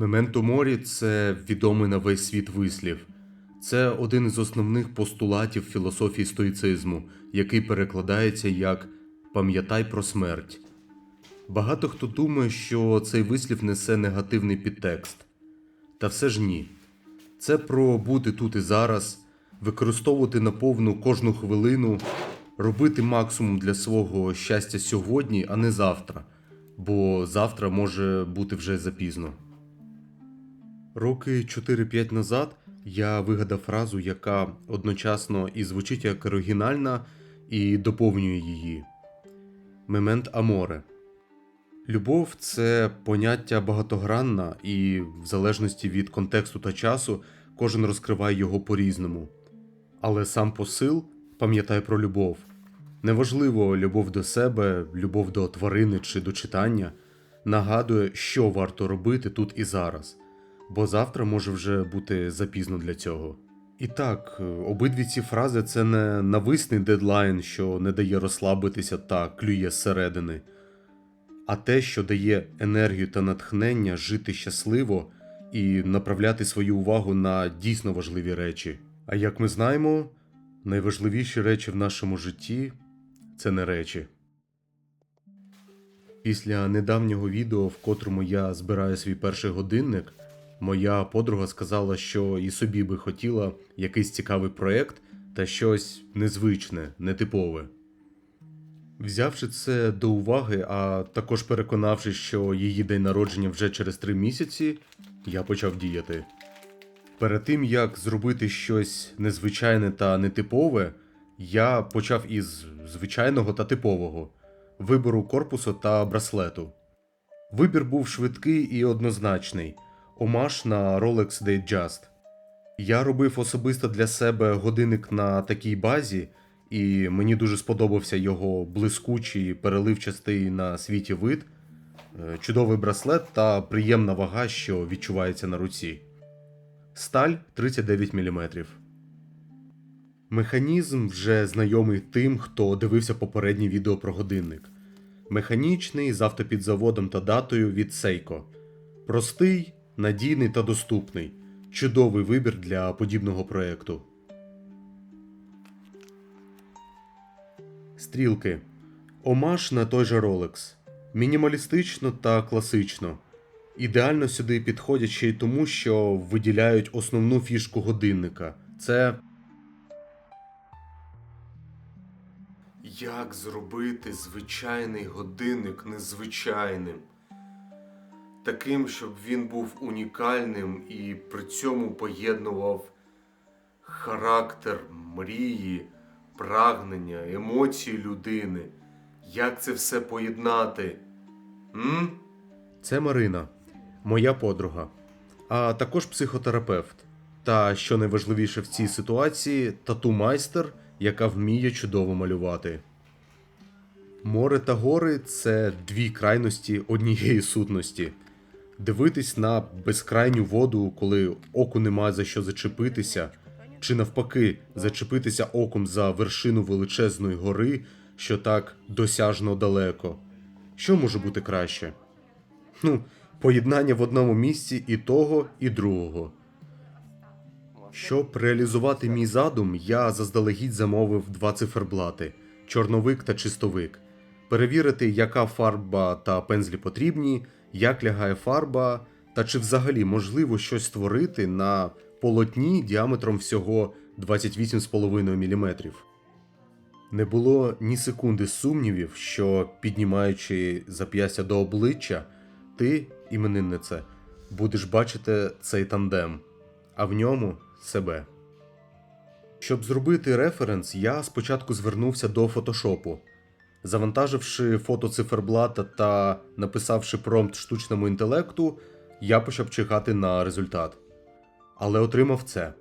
Мементо морі це відомий на весь світ вислів. Це один із основних постулатів філософії стоїцизму, який перекладається як пам'ятай про смерть. Багато хто думає, що цей вислів несе негативний підтекст. Та все ж ні. Це про бути тут і зараз, використовувати наповну кожну хвилину, робити максимум для свого щастя сьогодні, а не завтра, бо завтра може бути вже запізно. Роки 4-5 назад я вигадав фразу, яка одночасно і звучить як оригінальна, і доповнює її. Мемент аморе. Любов це поняття багатогранна, і в залежності від контексту та часу кожен розкриває його по-різному. Але сам посил пам'ятай про любов. Неважливо любов до себе, любов до тварини чи до читання, нагадує, що варто робити тут і зараз, бо завтра може вже бути запізно для цього. І так, обидві ці фрази це не нависний дедлайн, що не дає розслабитися та клює зсередини а те, що дає енергію та натхнення жити щасливо і направляти свою увагу на дійсно важливі речі. А як ми знаємо, найважливіші речі в нашому житті це не речі. Після недавнього відео, в котрому я збираю свій перший годинник, моя подруга сказала, що і собі би хотіла якийсь цікавий проєкт та щось незвичне, нетипове. Взявши це до уваги, а також переконавшись, що її день народження вже через три місяці, я почав діяти. Перед тим як зробити щось незвичайне та нетипове, я почав із звичайного та типового вибору корпусу та браслету. Вибір був швидкий і однозначний омаж на Rolex Datejust. Я робив особисто для себе годинник на такій базі, і мені дуже сподобався його блискучий, переливчастий на світі вид, е, чудовий браслет та приємна вага, що відчувається на руці. Сталь 39 мм. Механізм вже знайомий тим, хто дивився попереднє відео про годинник. Механічний з автопідзаводом та датою від Seiko. Простий, надійний та доступний. Чудовий вибір для подібного проєкту. Стрілки. Омаж на той же Rolex. Мінімалістично та класично. Ідеально сюди підходять ще й тому, що виділяють основну фішку годинника. Це. Як зробити звичайний годинник незвичайним? Таким, щоб він був унікальним і при цьому поєднував характер мрії, прагнення, емоції людини. Як це все поєднати? М? Це Марина, моя подруга, а також психотерапевт. Та, що найважливіше в цій ситуації, тату-майстер, яка вміє чудово малювати. Море та гори це дві крайності однієї сутності. Дивитись на безкрайню воду, коли оку немає за що зачепитися, чи навпаки, зачепитися оком за вершину величезної гори, що так досяжно далеко. Що може бути краще? Ну, поєднання в одному місці і того, і другого. Щоб реалізувати мій задум, я заздалегідь замовив два циферблати чорновик та чистовик. Перевірити, яка фарба та пензлі потрібні, як лягає фарба, та чи взагалі можливо щось створити на полотні діаметром всього 28,5 мм. Не було ні секунди сумнівів, що, піднімаючи зап'ястя до обличчя, ти, імениннице, будеш бачити цей тандем, а в ньому себе. Щоб зробити референс, я спочатку звернувся до фотошопу. Завантаживши фото циферблата та написавши промпт штучному інтелекту, я почав чекати на результат. Але отримав це.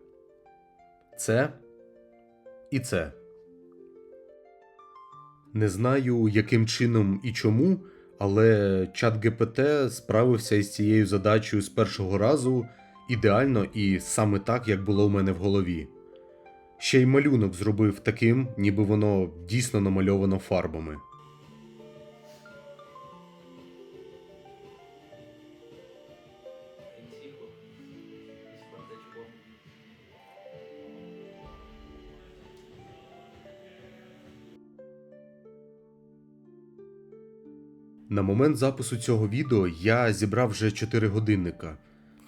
Це і це. Не знаю, яким чином і чому, але чат ГПТ справився із цією задачею з першого разу ідеально і саме так, як було в мене в голові. Ще й малюнок зробив таким, ніби воно дійсно намальовано фарбами. На момент запису цього відео я зібрав вже 4 годинника,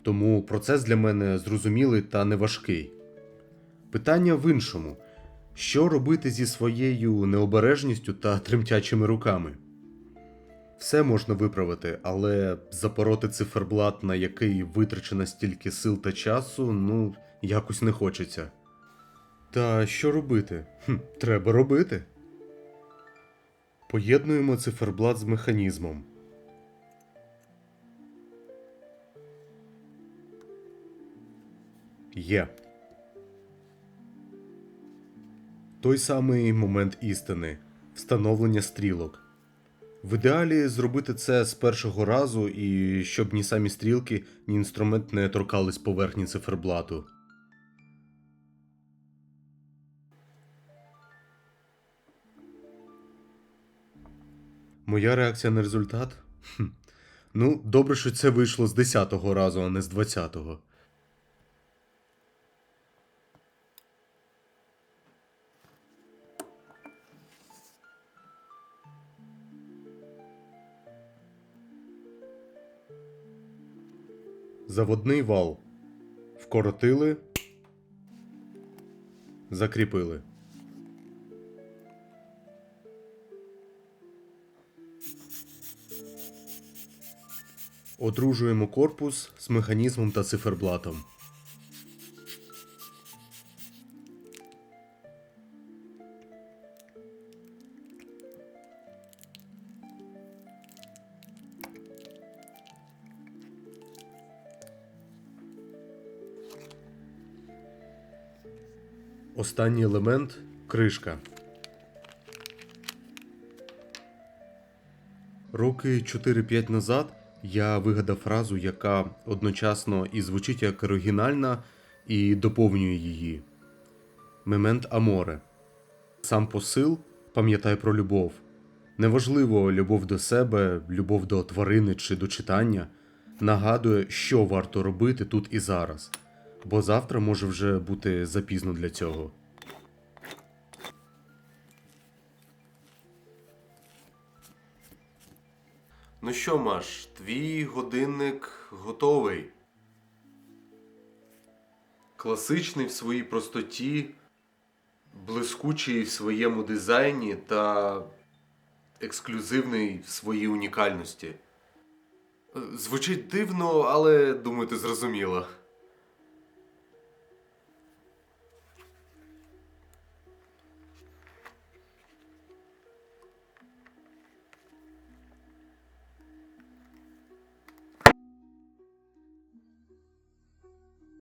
тому процес для мене зрозумілий та неважкий. Питання в іншому: що робити зі своєю необережністю та тремтячими руками? Все можна виправити, але запороти циферблат, на який витрачено стільки сил та часу, ну, якось не хочеться. Та що робити? Хм, треба робити. Поєднуємо циферблат з механізмом. Є. Той самий момент істини встановлення стрілок. В ідеалі зробити це з першого разу і щоб ні самі стрілки, ні інструмент не торкались поверхні циферблату. Моя реакція на результат? Хм. Ну, добре, що це вийшло з 10-го разу, а не з 20-го. Заводний вал. Вкоротили. Закріпили. Одружуємо корпус з механізмом та циферблатом. Останній елемент кришка. Роки 4-5 назад я вигадав фразу, яка одночасно і звучить як оригінальна, і доповнює її. Мемент аморе. Сам посил пам'ятай про любов. Неважливо, любов до себе, любов до тварини чи до читання. Нагадує, що варто робити тут і зараз, бо завтра може вже бути запізно для цього. Ну що, Маш, твій годинник готовий. Класичний в своїй простоті, блискучий в своєму дизайні та ексклюзивний в своїй унікальності. Звучить дивно, але думаю, ти зрозуміла.